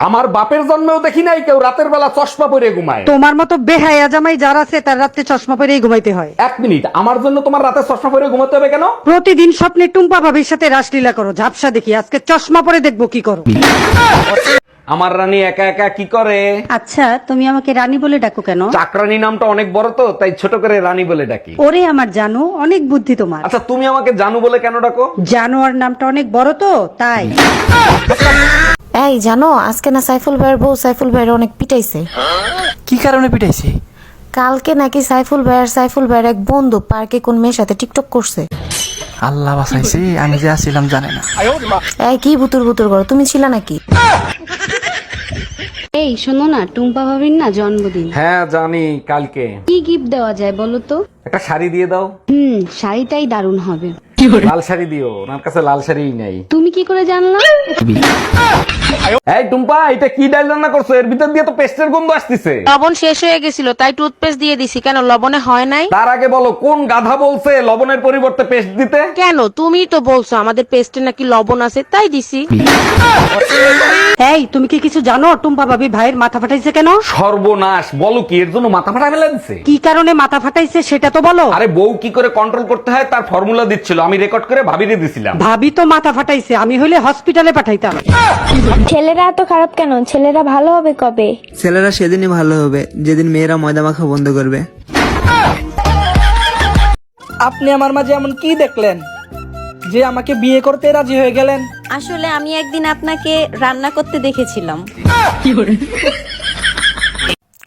আমার বাপের জন্মেও দেখি নাই কেউ রাতের বেলা চশমা পরে ঘুমায় তোমার মতো বেহায়া জামাই যারা আছে তার রাত্রে চশমা পরেই ঘুমাইতে হয়। এক মিনিট আমার জন্য তোমার রাতে চশমা পরে ঘুমাতে হবে কেন? প্রতিদিন স্বপ্নে টুম্পা ভাবির সাথে রাসলীলা করো ঝাপসা দেখি আজকে চশমা পরে দেখব কি করো। আমার রানী একা একা কি করে? আচ্ছা তুমি আমাকে রানী বলে ডাকো কেন? চাকরানী নামটা অনেক বড় তো তাই ছোট করে রানী বলে ডাকি। ওরে আমার জানো অনেক বুদ্ধি তোমার। আচ্ছা তুমি আমাকে জানু বলে কেন ডাকো? জানোয়ার নামটা অনেক বড় তো তাই। এই জানো আজকে না সাইফুল ভাইয়ের বউ সাইফুল ভাইয়ের অনেক পিটাইছে। কি কারণে পিটাইছে? কালকে নাকি সাইফুল ভাইয়ের সাইফুল ভাইয়ের এক বন্ধু পার্কে কোন মেয়ের সাথে টিকটক করছে। আল্লাহ বাসাইছে আমি যে আসছিলাম জানে না। এই কি বুতুর বুতুর করো তুমি ছিল নাকি? এই শোনো না টুম্পা ভাবির না জন্মদিন। হ্যাঁ জানি কালকে। কি গিফট দেওয়া যায় বলো তো? একটা শাড়ি দিয়ে দাও। হুম শাড়িটাই দারুণ হবে। লাল শাড়ি দিও ওনার কাছে লাল শাড়িই নাই। তুমি কি করে জানলা? এই টুম্পা এটা কি ডাল রান্না করছ? এর ভিতর দিয়ে তো পেস্টের গন্ধ আসতেছে। লবণ শেষ হয়ে গেছিল তাই টুথপেস্ট দিয়ে দিছি। কেন লবণে হয় নাই? তার আগে বলো কোন গাধা বলছে লবণের পরিবর্তে পেস্ট দিতে? কেন তুমি তো বলছো আমাদের পেস্টে নাকি লবণ আছে তাই দিছি। এই তুমি কি কিছু জানো? টুম্পা ভাবি ভাইয়ের মাথা ফাটাইছে কেন? সর্বনাশ বলো কি এর জন্য মাথা ফাটা ফেলে দিছে? কি কারণে মাথা ফাটাইছে সেটা তো বলো। আরে বউ কি করে কন্ট্রোল করতে হয় তার ফর্মুলা দিচ্ছিল আমি রেকর্ড করে ভাবিয়ে দিছিলাম। ভাবি তো মাথা ফাটাইছে আমি হইলে হসপিটালে পাঠাইতাম। ছেলেরা এত খারাপ কেন? ছেলেরা ভালো হবে কবে? ছেলেরা সেদিনই ভালো হবে যেদিন মেয়েরা ময়দা মাখা বন্ধ করবে। আপনি আমার মাঝে এমন কি দেখলেন? যে আমাকে বিয়ে করতে রাজি হয়ে গেলেন? আসলে আমি একদিন আপনাকে রান্না করতে দেখেছিলাম।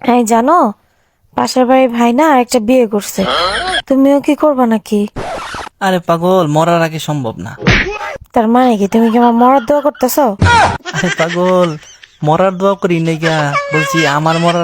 হ্যাঁ জানো পাশের বাড়ির ভাই না একটা বিয়ে করছে। তুমিও কি করবা নাকি? আরে পাগল মরার আগে সম্ভব না। তার মানে কি? তুমি কি আমার মরার দোয়া করতেছ? পাগল, মরার দোয়া করি নাকি বলছি, আমার মরার